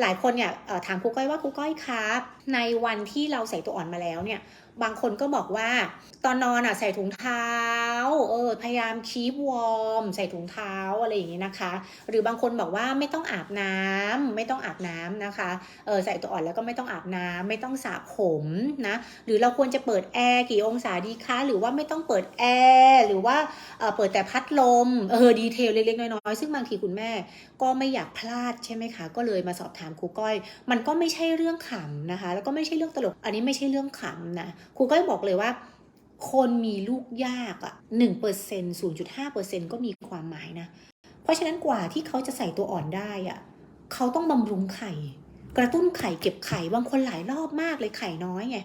หลายคนเนี่ยถามครูก้อยว่าครูก้อยครับ ในวันที่เราใส่ตัวอ่อนมาแล้วเนี่ยบางคนก็บอกว่า ตอนนอนอะใส่ถุงเท้า เออพยายามคีบวอร์มใส่ถุงเท้าอะไรอย่างนี้นะคะ หรือบางคนบอกว่าไม่ต้องอาบน้ำไม่ต้องอาบน้ำนะคะเออใส่ตัวอ่อนแล้วก็ไม่ต้องอาบน้ำไม่ต้องสระผมนะหรือเราควรจะเปิดแอร์กี่องศาดีคะหรือว่าไม่ต้องเปิดแอร์หรือว่าเออเปิดแต่พัดลมเออดีเทลเล็กๆน้อยๆซึ่งบางทีคุณแม่ก็ไม่อยากพลาดใช่ไหมคะ ก็เลยมาสอบถามครูก้อย มันก็ไม่ใช่เรื่องขำนะคะ แล้วก็ไม่ใช่เรื่องตลก อันนี้ไม่ใช่เรื่องขำนะครูก้อยบอกเลยว่า คนมีลูกยากอะหนึ่งเปอร์เซ็นต์ศูนย์จุดห้าเปอร์เซ็นต์ก็มีความหมายนะ เพราะฉะนั้นกว่าที่เขาจะใส่ตัวอ่อนได้อะเขาต้องบำรุงไข่ กระตุ้นไข่เก็บไข่บางคนหลายรอบมากเลยไข่น้อยไง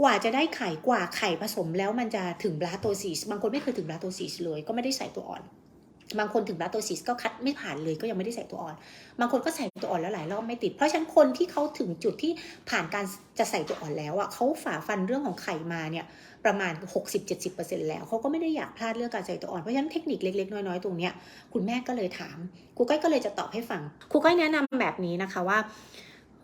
กว่าจะได้ไข่กว่าไข่ผสมแล้วมันจะถึงบลาโตซิสบางคนไม่เคยถึงบลาโตซิสเลย ก็ไม่ได้ใส่ตัวอ่อน บางคนถึงบลาโตซิสก็คัดไม่ผ่านเลยก็ยังไม่ได้ใส่ตัวอ่อน บางคนก็ใส่ตัวอ่อนแล้วหลายรอบไม่ติด เพราะฉะนั้นคนที่เขาถึงจุดที่ผ่านการจะใส่ตัวอ่อนแล้วอะเขาฝ่าฟันเรื่องของไข่มาเนี่ยประมาณ 60-70%แล้วเขาก็ไม่ได้อยากพลาดเรื่องการใส่ตัวอ่อน เพราะฉะนั้นเทคนิคเล็กๆ น้อยๆ ตรงเนี้ยคุณแม่ก็เลยถามครูก้อยก็เลยจะตอบให้ฟังครูก้อยแนะนำแบบนี้นะคะว่า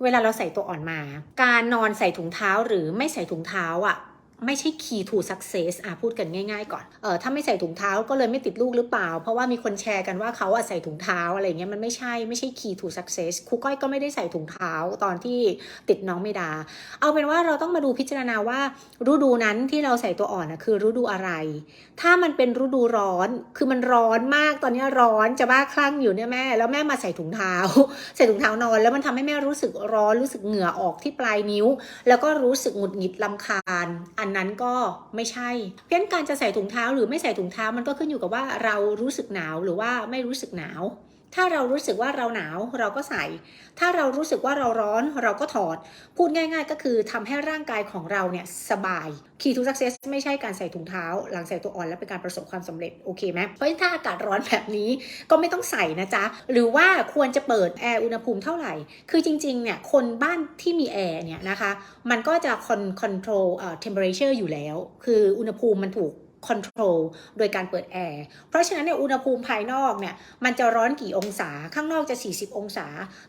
เวลาเราใส่ตัวอ่อนมา การนอนใส่ถุงเท้าหรือไม่ใส่ถุงเท้าอะ ไม่ใช่ key to success อะพูดกันง่ายๆก่อน เออถ้าไม่ใส่ถุงเท้าก็เลยไม่ติดลูกหรือเปล่า เพราะว่ามีคนแชร์กันว่าเขาอะใส่ถุงเท้าอะไรเงี้ยมันไม่ใช่ไม่ใช่ key to success ครูก้อยก็ไม่ได้ใส่ถุงเท้าตอนที่ติดน้องเมดา เอาเป็นว่าเราต้องมาดูพิจารณาว่า ฤดูนั้นที่เราใส่ตัวอ่อนนะคือฤดูอะไร ถ้ามันเป็นฤดูร้อน คือมันร้อนมากตอนนี้ร้อนจะบ้าคลั่งอยู่เนี่ยแม่ แล้วแม่มาใส่ถุงเท้า ใส่ถุงเท้านอน แล้วมันทำให้แม่รู้สึกร้อนรู้สึกเหงื่อออกที่ปลายนิ้ว แล้วก็รู้สึกหงุดหงิดลำคาญอันนั้นก็ไม่ใช่ เพราะฉะนั้นการจะใส่ถุงเท้าหรือไม่ใส่ถุงเท้ามันก็ขึ้นอยู่กับว่าเรารู้สึกหนาวหรือว่าไม่รู้สึกหนาว ถ้าเรารู้สึกว่าเราหนาวเราก็ใส่ ถ้าเรารู้สึกว่าเราร้อนเราก็ถอด พูดง่าย ๆ ก็คือทำให้ร่างกายของเราเนี่ยสบาย Key to success ไม่ใช่การใส่ถุงเท้า หลังใส่ตัวอ่อนแล้วเป็นการประสบความสำเร็จโอเคไหมเพราะฉะนั้นถ้าอากาศร้อนแบบนี้ก็ไม่ต้องใส่นะจ๊ะ หรือว่าควรจะเปิดแอร์อุณหภูมิเท่าไหร่ คือจริงๆเนี่ยคนบ้านที่มีแอร์เนี่ยนะคะมันก็จะ con control เอ่อ temperature อยู่แล้ว คืออุณหภูมิมันถูก control โดยการเปิดแอร์ เพราะฉะนั้นเนี่ยอุณหภูมิภายนอกเนี่ยมันจะร้อนกี่องศา ข้างนอกจะ 40 องศา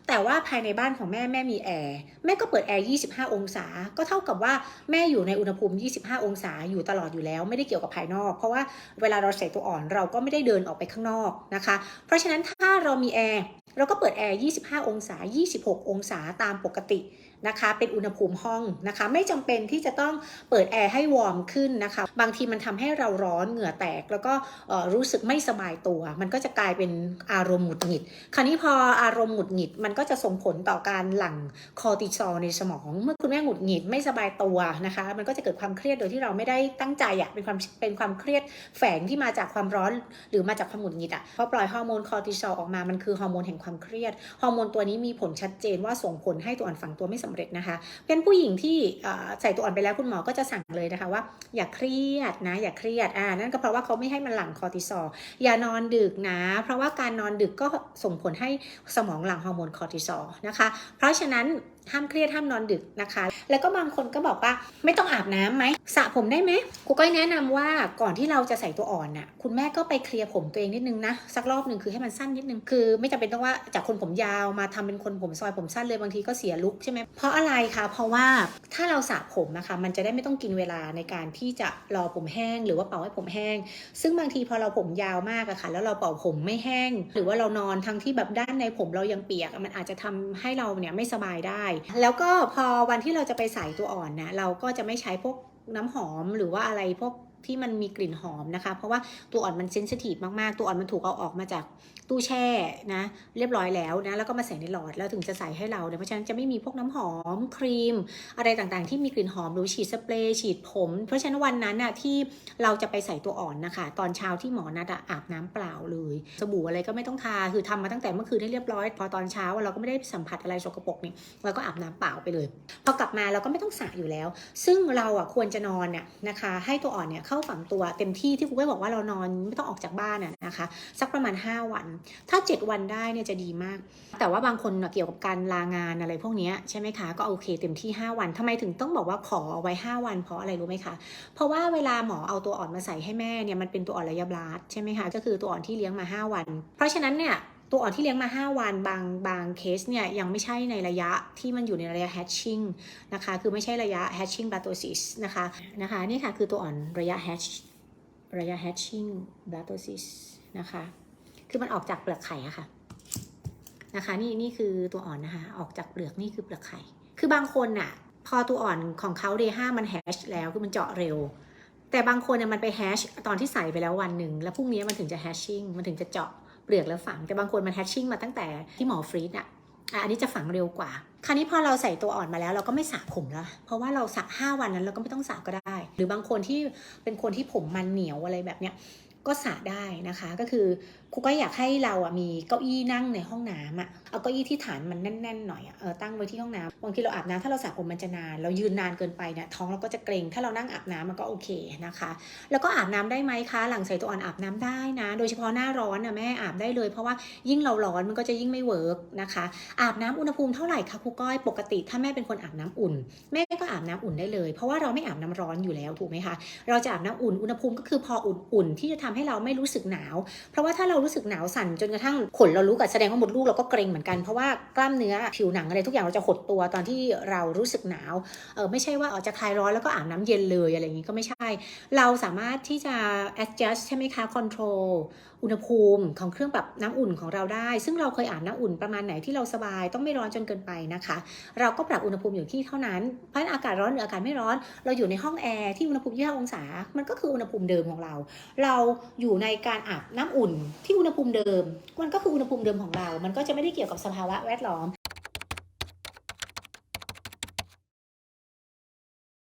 แต่ว่าภายในบ้านของแม่แม่มีแอร์ แม่ก็เปิดแอร์ 25 องศา ก็เท่ากับว่าแม่อยู่ในอุณหภูมิ 25 องศาอยู่ตลอดอยู่แล้ว ไม่ได้เกี่ยวกับภายนอก เพราะว่าเวลาเราใส่ตัวอ่อนเราก็ไม่ได้เดินออกไปข้างนอกนะคะ เพราะฉะนั้นถ้าเรามีแอร์เราก็เปิดแอร์ 25 องศา 26 องศาตามปกตินะคะ เป็นอุณหภูมิห้องนะคะ ไม่จำเป็นที่จะต้องเปิดแอร์ให้วอร์มขึ้นนะคะ บางทีมันทำให้เราราร้อนเหงื่อแตก แล้วก็รู้สึกไม่สบายตัว มันก็จะกลายเป็นอารมณ์หงุดหงิด คราวนี้พออารมณ์หงุดหงิดมันก็จะส่งผลต่อการหลั่งคอติซอลในสมอง เมื่อคุณแม่หงุดหงิดไม่สบายตัวนะคะ มันก็จะเกิดความเครียดโดยที่เราไม่ได้ตั้งใจอะเป็นความเป็นความเครียดแฝงที่มาจากความร้อนหรือมาจากความหงุดหงิดอะพอปล่อยฮอร์โมนคอติซอลออกมามันคือฮอร์โมนแห่งความเครียดฮอร์โมนตัวนี้มีผลชัดเจนว่าส่งผลให้ตัวอ่อนฝังตัวไม่สำเร็จนะคะเป็นผู้หญิงที่ใส่ตัวอ่อนไปแล้วคุณหมอก็จะสั่งเลยนะคะว่า อย่าเครียดนะอย่าเครียดอ่านั่นก็เพราะว่าเขาไม่ให้มันหลั่งคอร์ติซอลอย่านอนดึกนะ เพราะว่าการนอนดึกก็ส่งผลให้สมองหลั่งฮอร์โมนคอร์ติซอลนะคะ เพราะฉะนั้น ห้ามเครียดห้ามนอนดึกนะคะ แล้วก็บางคนก็บอกว่าไม่ต้องอาบน้ำไหมสระผมได้ไหมกูก็แนะนำว่าก่อนที่เราจะใส่ตัวอ่อนน่ะคุณแม่ก็ไปเคลียร์ผมตัวเองนิดนึงนะสักรอบหนึ่งคือให้มันสั้นนิดนึงคือ ไม่จำเป็นต้องว่าจากคนผมยาวมาทำเป็นคนผมซอยผมสั้นเลยบางทีก็เสียลุคใช่ไหมเพราะอะไรคะเพราะว่าถ้าเราสระผมนะคะมันจะได้ไม่ต้องกินเวลาในการที่จะรอผมแห้ง หรือว่าเป่าให้ผมแห้ง ซึ่งบางทีพอเราผมยาวมากอะค่ะ แล้วเราเป่าผมไม่แห้ง หรือว่าเรานอนทั้งที่แบบด้านในผมเรายังเปียกมันอาจจะทำให้เราเนี่ยไม่สบายได้แล้วก็พอวันที่เราจะไปใส่ตัวอ่อนนะเราก็จะไม่ใช้พวกน้ำหอมหรือว่าอะไรพวก ที่มันมีกลิ่นหอมนะคะ เพราะว่าตัวอ่อนมันเซนซิทีฟมากๆ ตัวอ่อนมันถูกเอาออกมาจากตู้แช่นะ เรียบร้อยแล้วนะ แล้วก็มาใส่ในหลอดแล้วถึงจะใส่ให้เราเนี่ยเพราะฉะนั้นจะไม่มีพวกน้ำหอมครีม อะไรต่างๆ ที่มีกลิ่นหอมหรือฉีดสเปรย์ฉีดผม เพราะฉะนั้นวันนั้นน่ะที่เราจะไปใส่ตัวอ่อนนะคะ ตอนเช้าที่หมอนัดอาบน้ำเปล่าเลยสบู่อะไรก็ไม่ต้องทาคือทำมาตั้งแต่เมื่อคืนให้เรียบร้อย พอตอนเช้าเราก็ไม่ได้สัมผัสอะไรสกปรกนี่เราก็อาบน้ำเปล่าไปเลยพอกลับมาเราก็ไม่ต้องสระอยู่แล้ว ซึ่งเราอะควรจะนอนเนี่ยนะคะ ให้ตัวอ่อนเนี่ยเข้าฝังตัวเต็มที่ที่ครูก็บอกว่าเรานอนไม่ต้องออกจากบ้านอะนะคะสักประมาณ 5 วัน ถ้า 7 วันได้เนี่ยจะดีมาก แต่ว่าบางคนเกี่ยวกับการลางานอะไรพวกนี้ใช่ไหมคะก็โอเคเต็มที่ 5 วันทำไมถึงต้องบอกว่าขอเอาไว้ 5 วันเพราะอะไรรู้ไหมคะเพราะว่าเวลาหมอเอาตัวอ่อนมาใส่ให้แม่เนี่ยมันเป็นตัวอ่อนระยะบลาดใช่ไหมคะก็คือตัวอ่อนที่เลี้ยงมา 5 วัน เพราะฉะนั้นเนี่ย ตัวอ่อนที่เลี้ยงมา 5 วันบางบางเคสเนี่ยยังไม่ใช่ในระยะที่มันอยู่ในระยะ hatching นะคะคือไม่ใช่ระยะ hatching blatosis นะคะนะคะนี่ค่ะคือตัวอ่อนระยะ hatch ระยะ hatching blatosis นะคะคือมันออกจากเปลือกไข่อะค่ะนะคะนี่นี่คือตัวอ่อนนะคะออกจากเปลือกนี่คือเปลือกไข่ คือบางคนอะพอตัวอ่อนของเขา day 5มัน hatch แล้วคือมันเจาะเร็ว แต่บางคนเนี่ยมันไป hatch ตอนที่ใส่ไปแล้ววันหนึ่งแล้วพรุ่งนี้มันถึงจะ hatching มันถึงจะเจาะ เปลือกแล้วฝังแต่บางคนมันแฮชชิ่งมาตั้งแต่ที่หมอฟรีดอะอะอันนี้จะฝังเร็วกว่า คราวนี้พอเราใส่ตัวอ่อนมาแล้วเราก็ไม่สระผมแล้ว เพราะว่าเราสระห้าวันนั้นเราก็ไม่ต้องสระก็ได้ หรือบางคนที่เป็นคนที่ผมมันเหนียวอะไรแบบเนี้ยก็สระได้นะคะ ก็คือ ครูก็อยากให้เราอะมีเก้าอี้นั่งในห้องน้ำอะเอาเก้าอี้ที่ฐานมันแน่นๆหน่อยอะเออตั้งไว้ที่ห้องน้ำบางทีเราอาบน้ำถ้าเราสระผมมันจะนาน เรายืนนานเกินไปเนี่ยท้องเราก็จะเกรงถ้าเรานั่งอาบน้ำมันก็โอเคนะคะ แล้วก็อาบน้ำได้ไหมคะ หลังใส่ตัวอ่อนอาบน้ำได้นะ โดยเฉพาะหน้าร้อนนะแม่อาบได้เลย เพราะว่ายิ่งเราร้อนมันก็จะยิ่งไม่เวิร์กนะคะอาบน้ำอุณหภูมิเท่าไหร่คะครูก้อยปกติ ถ้าแม่เป็นคนอาบน้ำอุ่น แม่ก็อาบน้ำอุ่นได้เลย เพราะว่าเราไม่อาบน้ำร้อนอยู่แล้วถูกไหมคะเราจะอาบน้ำอุ่นอุณหภูมิก็คือพออุ่นๆที่จะทำให้เราไม่รู้สึกหนาว เพราะว่าถ้าเรารู้สึกหนาวสั่นจนกระทั่งขนเรารู้กับแสดงว่ามดลูกเราก็เกรงเหมือนกันเพราะว่ากล้ามเนื้อผิวหนังอะไรทุกอย่างเราจะหดตัวตอนที่เรารู้สึกหนาวเออไม่ใช่ว่าออจะคลายร้อนแล้วก็อาบน้ำเย็นเลยอะไรอย่างนี้ก็ไม่ใช่ เราสามารถที่จะ adjust ใช่ไหมคะ control อุณหภูมิของเครื่องปรับน้ำอุ่นของเราได้ ซึ่งเราเคยอาบน้ำอุ่นประมาณไหนที่เราสบายต้องไม่ร้อนจนเกินไปนะคะ เราก็ปรับอุณหภูมิอยู่ที่เท่านั้นเพราะอากาศร้อนหรืออากาศไม่ร้อน เราอยู่ในห้องแอร์ที่อุณหภูมิ25องศา มันก็คืออุณหภูมิเดิมของเรา เราอยู่ในการอาบน้ำอุ่นที่อุณหภูมิเดิม มันก็คืออุณหภูมิเดิมของเรา มันก็จะไม่ได้เกี่ยวกับสภาวะแวดล้อม